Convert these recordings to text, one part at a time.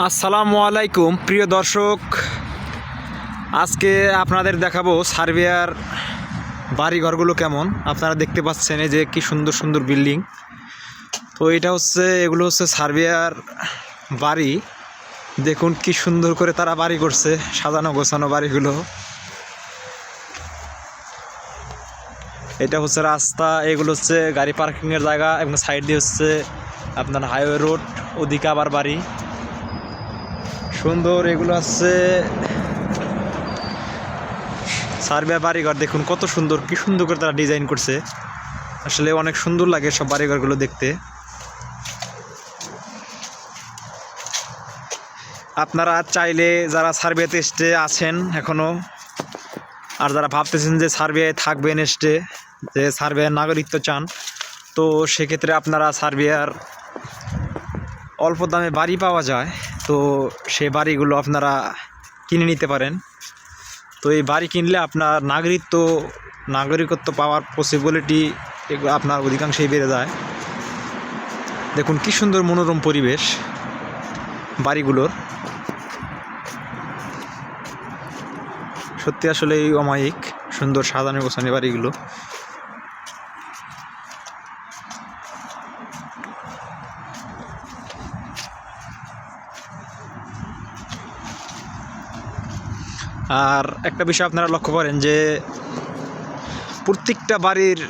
আসসালামু আলাইকুম, প্রিয় দর্শক। আজকে আপনাদের দেখাবো সার্বিয়ার বাড়িঘরগুলো কেমন। আপনারা দেখতে পাচ্ছেন এই যে কি সুন্দর সুন্দর বিল্ডিং। তো এটা হচ্ছে, এগুলো হচ্ছে সার্বিয়ার বাড়ি। দেখুন কি সুন্দর করে তারা বাড়ি করছে, সাজানো গোছানো বাড়িগুলো। এটা হচ্ছে রাস্তা, এগুলো হচ্ছে গাড়ি পার্কিংয়ের জায়গা এবং সাইড দিয়ে হচ্ছে আপনার হাইওয়ে রোড, ওদিকে আবার বাড়ি। সুন্দর, এগুলো আছে সার্বিয়া বাড়িঘর, দেখুন কত সুন্দর, কি সুন্দর করে তারা ডিজাইন করছে। আসলে অনেক সুন্দর লাগে সব বাড়িঘরগুলো দেখতে। আপনারা চাইলে যারা সার্বিয়াতে স্টে আছেন এখনও আর যারা ভাবতেছেন যে সার্বিয়ায় থাকবেন স্টে যে সার্বিয়ার নাগরিকত্ব চান, তো সেক্ষেত্রে আপনারা সার্বিয়ার অল্প দামে বাড়ি পাওয়া যায়। তো সে বাড়িগুলো আপনারা কিনে নিতে পারেন। তো এই বাড়ি কিনলে আপনার নাগরিকত্ব নাগরিকত্ব পাওয়ার পসিবিলিটি আপনার অধিকাংশই বেড়ে যায়। দেখুন কি সুন্দর মনোরম পরিবেশ বাড়িগুলোর। সত্যি আসলে এই অমায়িক, সুন্দর সাজানো গোছানো বাড়িগুলো। আর একটা বিষয় আপনারা লক্ষ্য করেন যে প্রত্যেকটা বাড়ির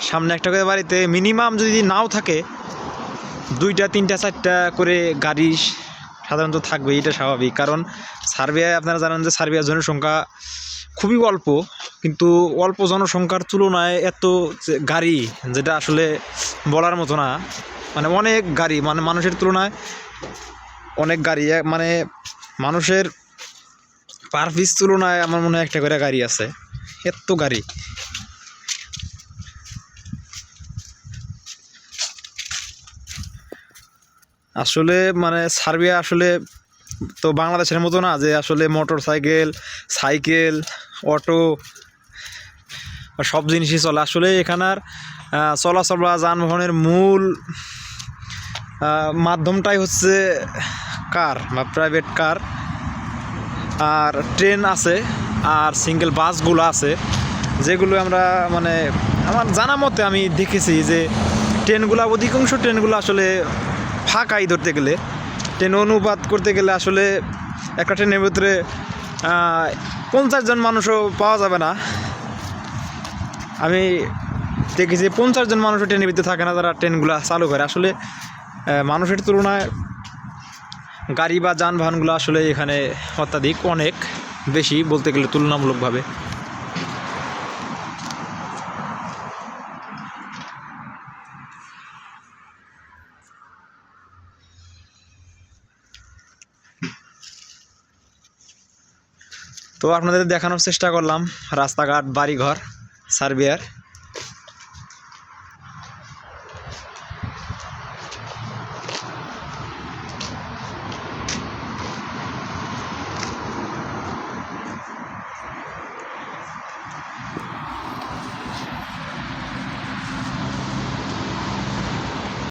সামনে একটা করে বাড়িতে মিনিমাম যদি নাও থাকে, দুইটা, তিনটা, চারটা করে গাড়ি সাধারণত থাকবে, এটা স্বাভাবিক। কারণ সার্বিয়ায় আপনারা জানেন যে সার্বিয়ার জনসংখ্যা খুবই অল্প, কিন্তু অল্প জনসংখ্যার তুলনায় এত গাড়ি, যেটা আসলে বলার মতো না মানে অনেক গাড়ি মানে মানুষের তুলনায় অনেক গাড়ি মানে মানুষের পার পিস তুলনায় আমার মনে হয় একটা করে গাড়ি আছে। এত গাড়ি। আসলে মানে সার্বিয়া আসলে তো বাংলাদেশের মতো না যে আসলে মোটর সাইকেল সাইকেল অটো সব জিনিসই চলে। আসলে এখানার চলাচল বা যানবাহনের মূল মাধ্যমটাই হচ্ছে কার বা প্রাইভেট কার আর ট্রেন আছে আর সিঙ্গেল বাসগুলো আছে, যেগুলো আমরা মানে আমার জানা মতে আমি দেখেছি যে ট্রেনগুলো, অধিকাংশ ট্রেনগুলো আসলে ফাঁকাই ধরতে গেলে। ট্রেন অনুপাত করতে গেলে আসলে একটা ট্রেনের ভিতরে পঞ্চাশ জন মানুষও পাওয়া যাবে না। আমি দেখেছি পঞ্চাশ জন মানুষও ট্রেনের ভিতরে থাকে না তারা ট্রেনগুলো চালু করে। আসলে মানুষের তুলনায় গাড়ি বা যানবাহনগুলো আসলে এখানে অত্যাধিক অনেক বেশি বলতে গেলে তুলনামূলকভাবে। তো আপনাদের দেখানোর চেষ্টা করলাম, রাস্তাঘাট, বাড়িঘর, সার্বিয়ার।